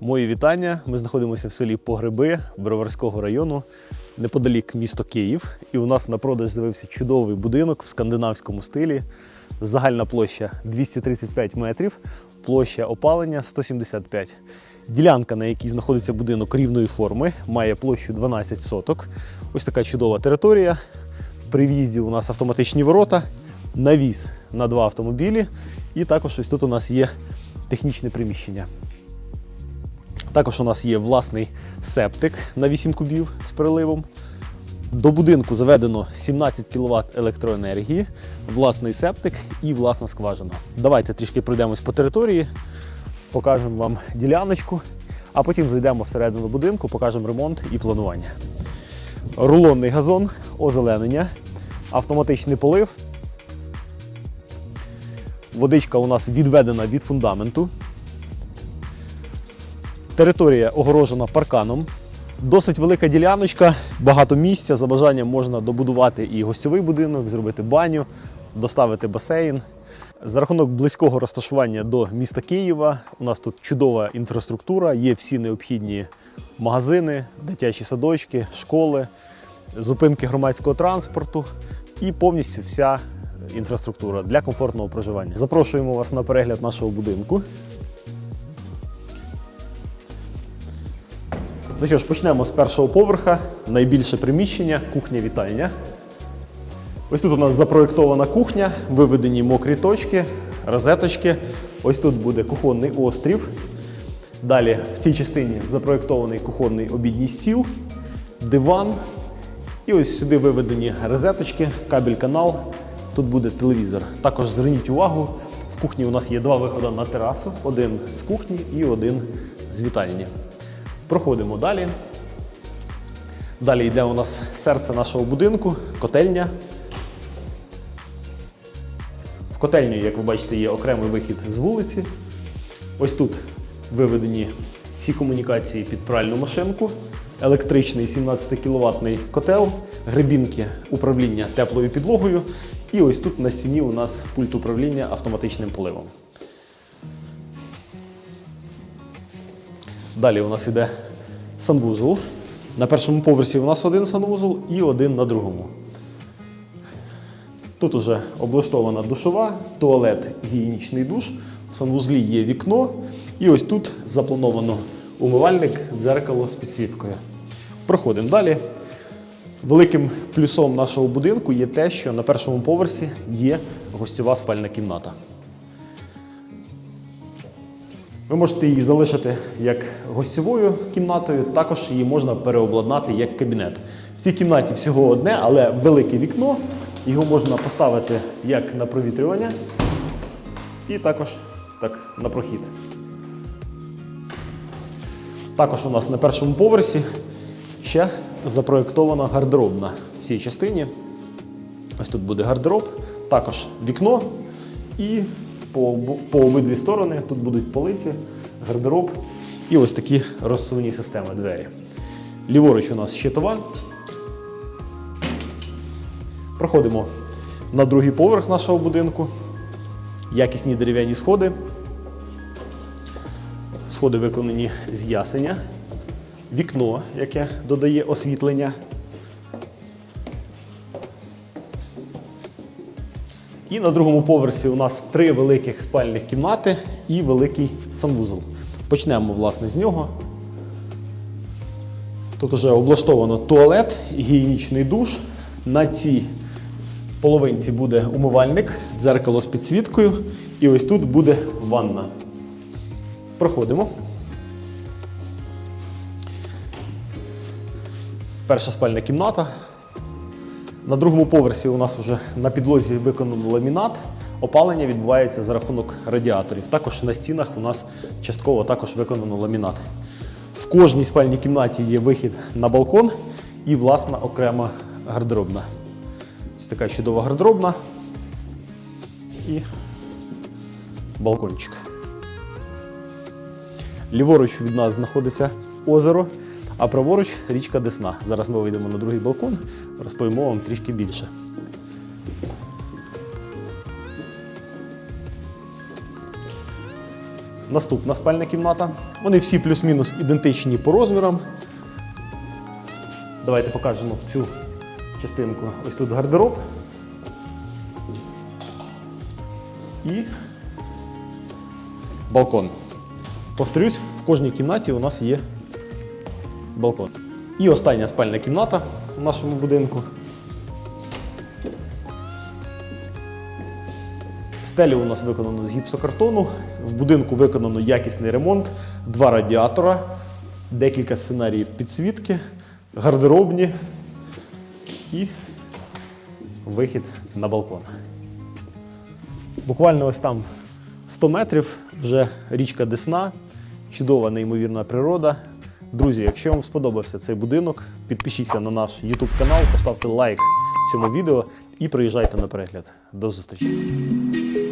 Мої вітання. Ми знаходимося в селі Погреби Броварського району, неподалік місто Київ. І у нас на продаж з'явився чудовий будинок в скандинавському стилі. Загальна площа 235 метрів, площа опалення 175. Ділянка, на якій знаходиться будинок рівної форми, має площу 12 соток. Ось така чудова територія. При в'їзді у нас автоматичні ворота, навіс на два автомобілі. І також ось тут у нас є технічне приміщення. Також у нас є власний септик на 8 кубів з переливом. До будинку заведено 17 кВт електроенергії, власний септик і власна скважина. Давайте трішки пройдемось по території, покажемо вам діляночку, а потім зайдемо всередину будинку, покажемо ремонт і планування. Рулонний газон, озеленення, автоматичний полив. Водичка у нас відведена від фундаменту. Територія огорожена парканом. Досить велика діляночка, багато місця. За бажанням можна добудувати і гостьовий будинок, зробити баню, доставити басейн. За рахунок близького розташування до міста Києва, у нас тут чудова інфраструктура, є всі необхідні магазини, дитячі садочки, школи, зупинки громадського транспорту і повністю вся інфраструктура для комфортного проживання. Запрошуємо вас на перегляд нашого будинку. Ну що ж, почнемо з першого поверха. Найбільше приміщення кухня-вітальня. Ось тут у нас запроєктована кухня, виведені мокрі точки, розеточки. Ось тут буде кухонний острів. Далі в цій частині запроєктований кухонний обідній стіл, диван. І ось сюди виведені розеточки, кабель-канал. Тут буде телевізор. Також зверніть увагу, в кухні у нас є два виходи на терасу: один з кухні і один з вітальні. Проходимо далі. Далі йде у нас серце нашого будинку, котельня. В котельні, як ви бачите, є окремий вихід з вулиці. Ось тут виведені всі комунікації під пральну машинку, електричний 17 кВт котел, гребінки управління теплою підлогою. І ось тут на стіні у нас пульт управління автоматичним поливом. Далі у нас йде санвузол. На першому поверсі у нас один санвузол і один на другому. Тут уже облаштована душова, туалет, гігієнічний душ. В санвузлі є вікно. І ось тут заплановано умивальник, дзеркало з підсвіткою. Проходимо далі. Великим плюсом нашого будинку є те, що на першому поверсі є гостьова спальна кімната. Ви можете її залишити як гостьовою кімнатою, також її можна переобладнати як кабінет. В цій кімнаті всього одне, але велике вікно. Його можна поставити як на провітрювання і також так, на прохід. Також у нас на першому поверсі ще запроєктована гардеробна в цій частині. Ось тут буде гардероб, також вікно і по, по обидві сторони тут будуть полиці, гардероб і ось такі розсувні системи двері. Ліворуч у нас щитова. Проходимо на другий поверх нашого будинку. Якісні дерев'яні сходи. Сходи виконані з ясеня. Вікно, яке додає освітлення. І на другому поверсі у нас три великих спальних кімнати і великий санвузол. Почнемо, власне, з нього. Тут вже облаштовано туалет, гігієнічний душ. На цій половинці буде умивальник, дзеркало з підсвіткою. І ось тут буде ванна. Проходимо. Перша спальна кімната. На другому поверсі у нас вже на підлозі виконано ламінат. Опалення відбувається за рахунок радіаторів. Також на стінах у нас частково також виконано ламінат. В кожній спальній кімнаті є вихід на балкон і власна окрема гардеробна. Ось така чудова гардеробна і балкончик. Ліворуч від нас знаходиться озеро, а праворуч річка Десна. Зараз ми вийдемо на другий балкон, розповімо вам трішки більше. наступна спальня кімната. Вони всі плюс-мінус ідентичні по розмірам. Давайте покажемо в цю частинку. Ось тут гардероб. І балкон. Повторюсь, в кожній кімнаті у нас є балкон. І остання спальня кімната в нашому будинку. Стелі у нас виконано з гіпсокартону. В будинку виконано якісний ремонт, два радіатора, декілька сценаріїв підсвітки, гардеробні і вихід на балкон. Буквально ось там 100 метрів вже річка Десна, чудова неймовірна природа. Друзі, якщо вам сподобався цей будинок, підпишіться на наш YouTube канал, поставте лайк цьому відео і приїжджайте на перегляд. До зустрічі!